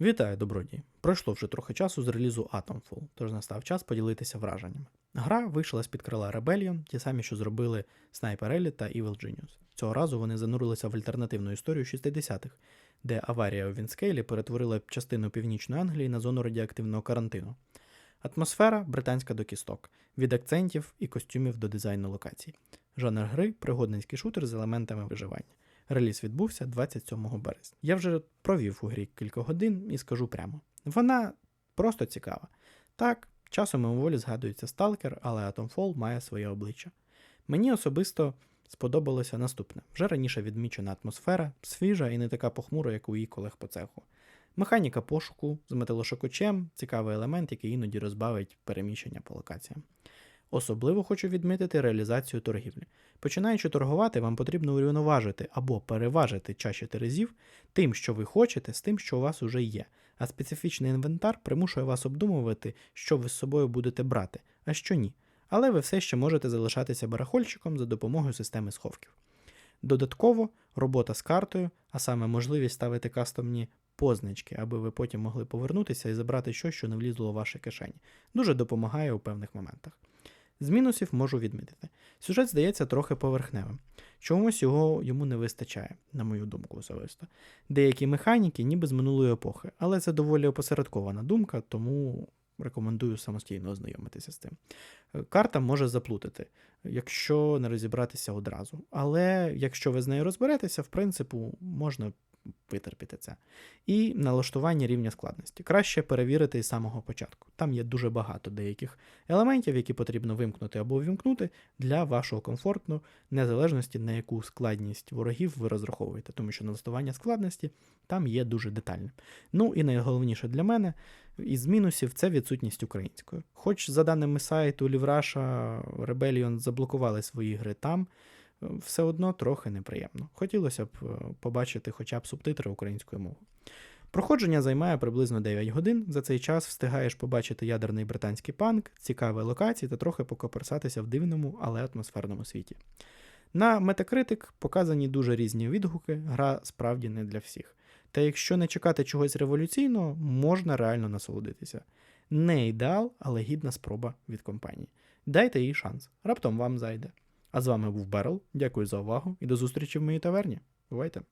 Вітаю, добродії! Пройшло вже трохи часу з релізу Atomfall, тож настав час поділитися враженнями. Гра вийшла з-під крила Rebellion, ті самі, що зробили Sniper Elite та Evil Genius. Цього разу вони занурилися в альтернативну історію 60-х, де аварія у Вінскейлі перетворила частину північної Англії на зону радіоактивного карантину. Атмосфера британська до кісток, від акцентів і костюмів до дизайну локацій. Жанр гри пригодницький шутер з елементами виживання. Реліз відбувся 27 березня. Я вже провів у грі кілька годин і скажу прямо: вона просто цікава. Так, часом мимоволі згадується Сталкер, але Atomfall має своє обличчя. Мені особисто сподобалося наступне: вже раніше відмічена атмосфера, свіжа і не така похмура, як у її колег по цеху. Механіка пошуку з металошокочем цікавий елемент, який іноді розбавить переміщення по локаціям. Особливо хочу відмітити реалізацію торгівлі. Починаючи торгувати, вам потрібно урівноважити або переважити чаші терезів тим, що ви хочете, з тим, що у вас уже є. А специфічний інвентар примушує вас обдумувати, що ви з собою будете брати, а що ні. Але ви все ще можете залишатися барахольщиком за допомогою системи сховків. Додатково робота з картою, а саме можливість ставити кастомні позначки, аби ви потім могли повернутися і забрати щось, що не влізло у ваші кишені, дуже допомагає у певних моментах. З мінусів можу відмітити. Сюжет здається трохи поверхневим. Чомусь його йому не вистачає, на мою думку особисто. Деякі механіки ніби з минулої епохи, але це доволі опосередкована думка, тому рекомендую самостійно ознайомитися з цим. Е, Карта може заплутати, якщо не розібратися одразу. Але якщо ви з нею розберетеся, в принципі, можна витерпіти це. І налаштування рівня складності. Краще перевірити із самого початку. Там є дуже багато деяких елементів, які потрібно вимкнути або увімкнути для вашого комфорту, незалежності на яку складність ворогів ви розраховуєте, тому що налаштування складності там є дуже детальним. Ну і найголовніше для мене із мінусів це відсутність української. Хоч за даними сайту Лівраша, Rebellion заблокували свої гри там, все одно трохи неприємно. Хотілося б е, побачити хоча б субтитри українською мовою. Проходження займає приблизно 9 годин. За цей час встигаєш побачити ядерний британський панк, цікаві локації та трохи покоперсатися в дивному, але атмосферному світі. На Metacritic показані дуже різні відгуки, гра справді не для всіх. Та якщо не чекати чогось революційного, можна реально насолодитися. Не ідеал, але гідна спроба від компанії. Дайте їй шанс, раптом вам зайде. А з вами був Берл. Дякую за увагу і до зустрічі в моїй таверні. Бувайте!